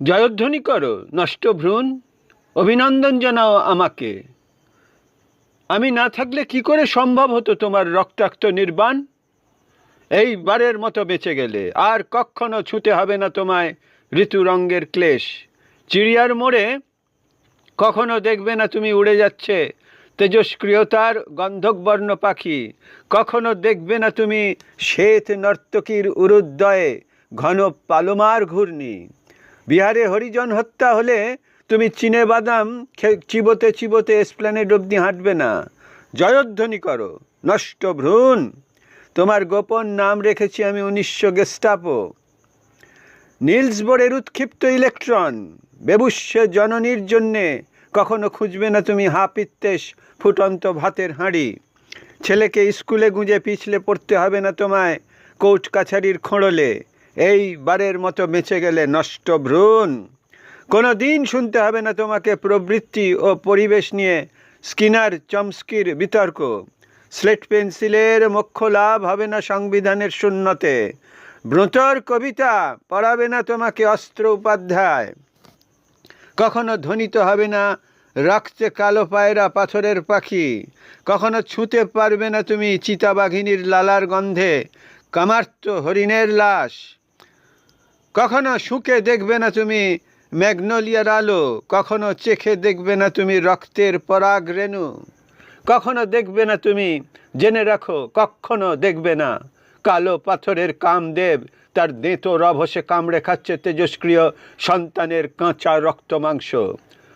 জয়ধ্বনি করো, নষ্ট ভ্রূণ। অভিনন্দন জানাও আমাকে। আমি না থাকলে কি করে সম্ভব হতো তোমার রক্তাক্ত নির্বাণ? এইবারের মতো বেঁচে গেলে আর কখনো ছুঁতে হবে না তোমায় ঋতুরঙ্গের ক্লেশ। চিড়িয়ার মোড়ে কখনো দেখবে না তুমি উড়ে যাচ্ছে তেজস্ক্রিয়তার গন্ধকবর্ণ পাখি। কখনো দেখবে না তুমি শ্বেত নর্তকীর উরুদ্দয়ে ঘন পালোমার ঘূর্ণি। বিহারে হরিজন হত্যা হলে তুমি চিনে বাদাম চিবোতে চিবোতে এসপ্ল্যানেড অবধি হাঁটবে না। জয়ধ্বনি করো, নষ্ট ভ্রূণ। তোমার গোপন নাম রেখেছি আমি উনিশশো গেস্টাপো। নীলস বোর্ডের উৎক্ষিপ্ত ইলেকট্রন, বেবুষ্য জননীর জন্যে কখনো খুঁজবে না তুমি হাপিত্তেশ ফুটন্ত ভাতের হাঁড়ি। ছেলেকে স্কুলে গুঁজে পিছলে পড়তে হবে না তোমায় কোর্ট কাছারির খোঁড়লে। এইবারের মতো বেঁচে গেলে নষ্ট ভ্রূণ। কোনো দিন শুনতে হবে না তোমাকে প্রবৃত্তি ও পরিবেশ নিয়ে স্কিনার চমস্কির বিতর্ক। স্লেট পেন্সিলের মোক্ষ লাভ হবে না সংবিধানের শূন্যতে। ব্রতর কবিতা পড়াবে না তোমাকে অস্ত্র উপাধ্যায়। কখনো ধ্বনিত হবে না রক্তে কালো পায়রা পাথরের পাখি। কখনো ছুঁতে পারবে না তুমি চিতাবাঘিনীর লালার গন্ধে কামার্ত হরিণের লাশ। কখনো শুকে দেখবে না তুমি ম্যাগনোলিয়ার আলো, কখনো চেখে দেখবে না তুমি রক্তের পরাগ রেণু, কখনো দেখবে না তুমি, জেনে রাখো, কখনো দেখবে না, কালো পাথরের কামদেব, তার দেঁতো রভসে কামড়ে খাচ্ছে তেজস্ক্রিয় সন্তানের কাঁচা রক্ত মাংস।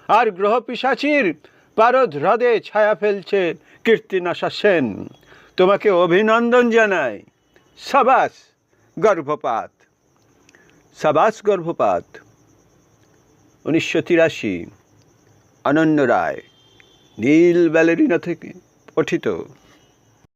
আর গ্রহ পিসাচির পারদ হ্রদে ছায়া ফেলছে কীর্তিনাশা সেন। তোমাকে অভিনন্দন জানাই। সাবাস, গর্ভপাত। সাবাস গর্ভপাত উনিশশো তিরাশি অনন্য রায় নীল ব্যালেরিনা থেকে পঠিত